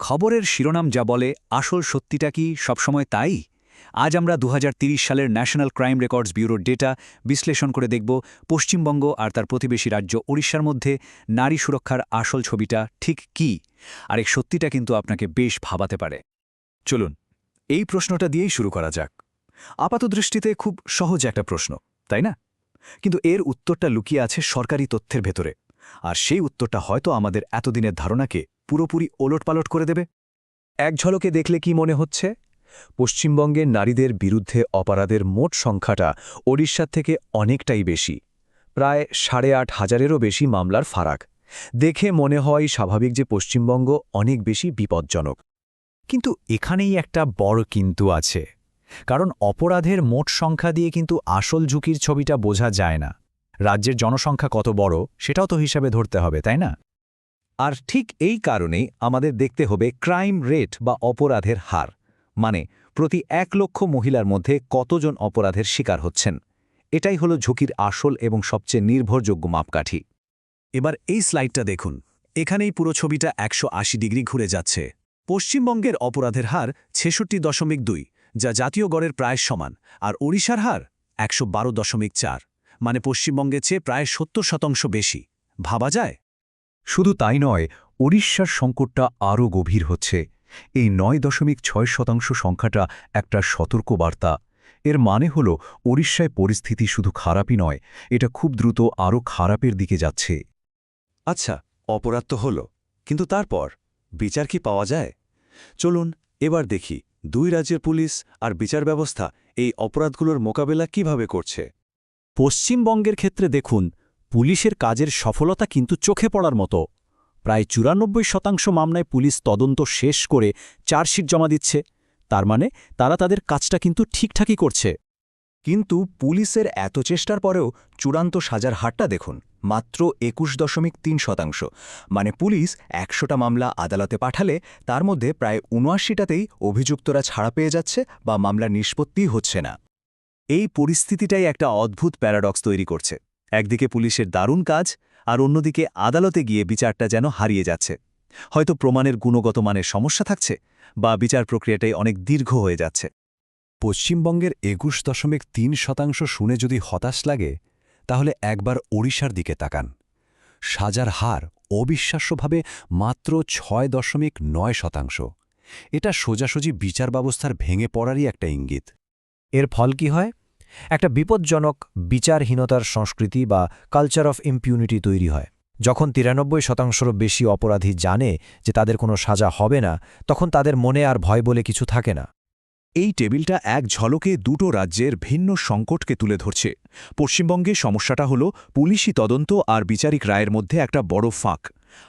খবরের শিরোনাম যা বলে, আসল সত্যিটা কি সবসময় তাই? আজ আমরা দু সালের ন্যাশনাল ক্রাইম রেকর্ডস ব্যুরোর ডেটা বিশ্লেষণ করে দেখব পশ্চিমবঙ্গ আর তার প্রতিবেশী রাজ্য ওড়িশার মধ্যে নারী সুরক্ষার আসল ছবিটা ঠিক কি? আর এই সত্যিটা কিন্তু আপনাকে বেশ ভাবাতে পারে। চলুন, এই প্রশ্নটা দিয়েই শুরু করা যাক। আপাতদৃষ্টিতে খুব সহজ একটা প্রশ্ন, তাই না? কিন্তু এর উত্তরটা লুকিয়ে আছে সরকারি তথ্যের ভেতরে। আর সেই উত্তরটা হয়তো আমাদের এতদিনের ধারণাকে পুরোপুরি ওলটপালট করে দেবে? এক ঝলকে দেখলে কি মনে হচ্ছে? পশ্চিমবঙ্গের নারীদের বিরুদ্ধে অপরাধের মোট সংখ্যাটা ওড়িশার থেকে অনেকটাই বেশি, প্রায় সাড়ে আট হাজারেরও বেশি মামলার ফারাক। দেখে মনে হয় স্বাভাবিক যে পশ্চিমবঙ্গ অনেক বেশি বিপজ্জনক। কিন্তু এখানেই একটা বড় কিন্তু আছে, কারণ অপরাধের মোট সংখ্যা দিয়ে কিন্তু আসল ঝুঁকির ছবিটা বোঝা যায় না। রাজ্যের জনসংখ্যা কত বড়, সেটাও তো হিসাবে ধরতে হবে, তাই না? আর ঠিক এই কারণেই আমাদের দেখতে হবে ক্রাইম রেট বা অপরাধের হার। মানে প্রতি এক লক্ষ মহিলার মধ্যে কতজন অপরাধের শিকার হচ্ছেন? এটাই হলো ঝুঁকির আসল এবং সবচেয়ে নির্ভরযোগ্য মাপকাঠি। এবার এই স্লাইডটা দেখুন। এখানেই পুরো ছবিটা একশো আশি ডিগ্রি ঘুরে যাচ্ছে। পশ্চিমবঙ্গের অপরাধের হার ছেষট্টি দশমিক দুই, যা জাতীয় গড়ের প্রায় সমান, আর ওড়িশার হার একশো বারো দশমিক চার মানে পশ্চিমবঙ্গের চেয়ে প্রায় সত্তর শতাংশ বেশি। ভাবা যায়? শুধু তাই নয়, ওড়িশার সংকটটা আরও গভীর হচ্ছে। এই নয় দশমিক ছয় শতাংশ সংখ্যাটা একটা সতর্ক বার্তা এর মানে হল, ওড়িশায় পরিস্থিতি শুধু খারাপই নয়, এটা খুব দ্রুত আরও খারাপের দিকে যাচ্ছে। আচ্ছা অপরাধ তো হল, কিন্তু তারপর? বিচার কি পাওয়া যায়? চলুন এবার দেখি, দুই রাজ্যের পুলিশ আর বিচার ব্যবস্থা এই অপরাধগুলোর মোকাবেলা কীভাবে করছে। পশ্চিমবঙ্গের ক্ষেত্রে দেখুন পুলিশের কাজের সফলতা কিন্তু চোখে পড়ার মতো। প্রায় চুরানব্বই শতাংশ মামলায় পুলিশ তদন্ত শেষ করে চার্জশিট জমা দিচ্ছে। তার মানে তারা তাদের কাজটা কিন্তু ঠিকঠাকই করছে। কিন্তু পুলিশের এত চেষ্টার পরেও চূড়ান্ত সাজার হারটা দেখুন, মাত্র একুশ দশমিক তিন শতাংশ। মানে পুলিশ একশোটা মামলা আদালতে পাঠালে তার মধ্যে প্রায় উনআশিটাতেই অভিযুক্তরা ছাড়া পেয়ে যাচ্ছে বা মামলা নিষ্পত্তিই হচ্ছে না। এই পরিস্থিতিটাই একটা অদ্ভুত প্যারাডক্স তৈরি করছে। একদিকে পুলিশের দারুণ কাজ, আর অন্যদিকে আদালতে গিয়ে বিচারটা যেন হারিয়ে যাচ্ছে। হয়তো প্রমাণের গুণগত মানের সমস্যা থাকছে, বা বিচার প্রক্রিয়াটাই অনেক দীর্ঘ হয়ে যাচ্ছে। পশ্চিমবঙ্গের একুশ দশমিক তিন শতাংশ শুনে যদি হতাশ লাগে, তাহলে একবার ওড়িশার দিকে তাকান। সাজার হার অবিশ্বাস্যভাবে মাত্র ছয় দশমিক নয় শতাংশ। এটা সোজাসুজি বিচার ব্যবস্থার ভেঙে পড়ারই একটা ইঙ্গিত। এর ফল কি হয়? একটা বিপজ্জনক বিচারহীনতার সংস্কৃতি বা কালচার অফ ইম্পিউনিটি তৈরি হয়। যখন তিরানব্বই শতাংশেরও বেশি অপরাধী জানে যে তাদের কোনো সাজা হবে না, তখন তাদের মনে আর ভয় বলে কিছু থাকে না। এই টেবিলটা এক ঝলকে দুটো রাজ্যের ভিন্ন সংকটকে তুলে ধরছে। পশ্চিমবঙ্গে সমস্যাটা হল পুলিশি তদন্ত আর বিচারিক রায়ের মধ্যে একটা বড় ফাঁক।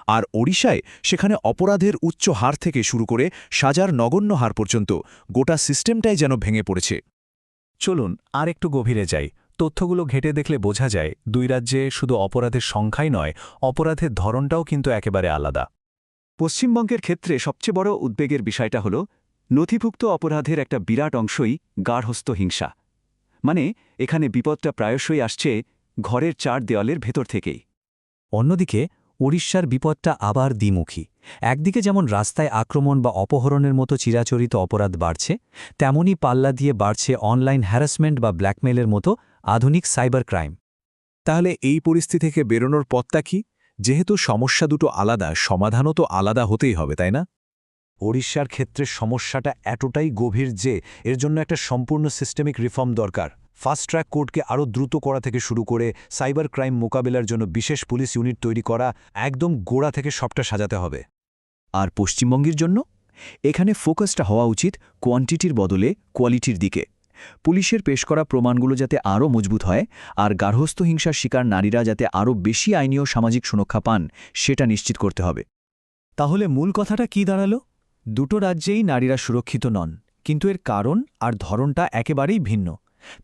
আর ওড়িশায় সেখানে অপরাধের উচ্চ হার থেকে শুরু করে সাজার নগণ্য হার পর্যন্ত গোটা সিস্টেমটাই যেন ভেঙে পড়েছে। চলুন আর একটু গভীরে যাই। তথ্যগুলো ঘেটে দেখলে বোঝা যায়, দুই রাজ্যে শুধু অপরাধের সংখ্যাই নয়, অপরাধের ধরনটাও কিন্তু একেবারে আলাদা। পশ্চিমবঙ্গের ক্ষেত্রে সবচেয়ে বড় উদ্বেগের বিষয়টা হল, নথিভুক্ত অপরাধের একটা বিরাট অংশই গার্হস্থ হিংসা। মানে এখানে বিপদটা প্রায়শই আসছে ঘরের চার দেওয়ালের ভেতর থেকেই। অন্যদিকে, ওড়িশার বিপদটা আবার দ্বিমুখী। একদিকে যেমন রাস্তায় আক্রমণ বা অপহরণের মতো চিরাচরিত অপরাধ বাড়ছে তেমনই পাল্লা দিয়ে বাড়ছে অনলাইন হ্যারাসমেন্ট বা ব্ল্যাকমেলের মতো আধুনিক সাইবার ক্রাইম তাহলে এই পরিস্থিতি থেকে বেরোনোর পথটা কি? যেহেতু সমস্যা দুটো আলাদা, সমাধানও তো আলাদা হতেই হবে, তাই না? ওড়িশার ক্ষেত্রে সমস্যাটা এতটাই গভীর যে এর জন্য একটা সম্পূর্ণ সিস্টেমিক রিফর্ম দরকার। ফাস্ট ট্র্যাক কোর্টকে আরও দ্রুত করা থেকে শুরু করে সাইবার ক্রাইম মোকাবিলার জন্য বিশেষ পুলিশ ইউনিট তৈরি করা একদম গোড়া থেকে সবটা সাজাতে হবে। আর পশ্চিমবঙ্গের জন্য? এখানে ফোকাসটা হওয়া উচিত কোয়ান্টিটির বদলে কোয়ালিটির দিকে। পুলিশের পেশ করা প্রমাণগুলো যাতে আরও মজবুত হয় আর গার্হস্থ হিংসার শিকার নারীরা যাতে আরও বেশি আইনি ও সামাজিক সুরক্ষা পান, সেটা নিশ্চিত করতে হবে। তাহলে মূল কথাটা কি দাঁড়াল? দুটো রাজ্যেই নারীরা সুরক্ষিত নন, কিন্তু এর কারণ আর ধরনটা একেবারেই ভিন্ন।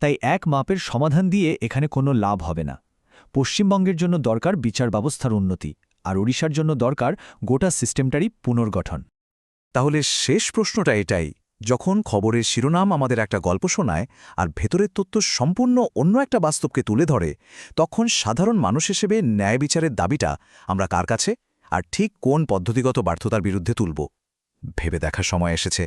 তাই এক মাপের সমাধান দিয়ে এখানে কোনো লাভ হবে না। পশ্চিমবঙ্গের জন্য দরকার বিচার ব্যবস্থার উন্নতি। আর ওড়িশার জন্য দরকার গোটা সিস্টেমটারই পুনর্গঠন। তাহলে শেষ প্রশ্নটা এটাই, যখন খবরের শিরোনাম আমাদের একটা গল্প শোনায় আর ভেতরের তথ্য সম্পূর্ণ অন্য একটা বাস্তবকে তুলে ধরে, তখন সাধারণ মানুষ হিসেবে ন্যায় বিচারের দাবিটা আমরা কার কাছে আর ঠিক কোন পদ্ধতিগত ব্যর্থতার বিরুদ্ধে তুলব? ভেবে দেখার সময় এসেছে।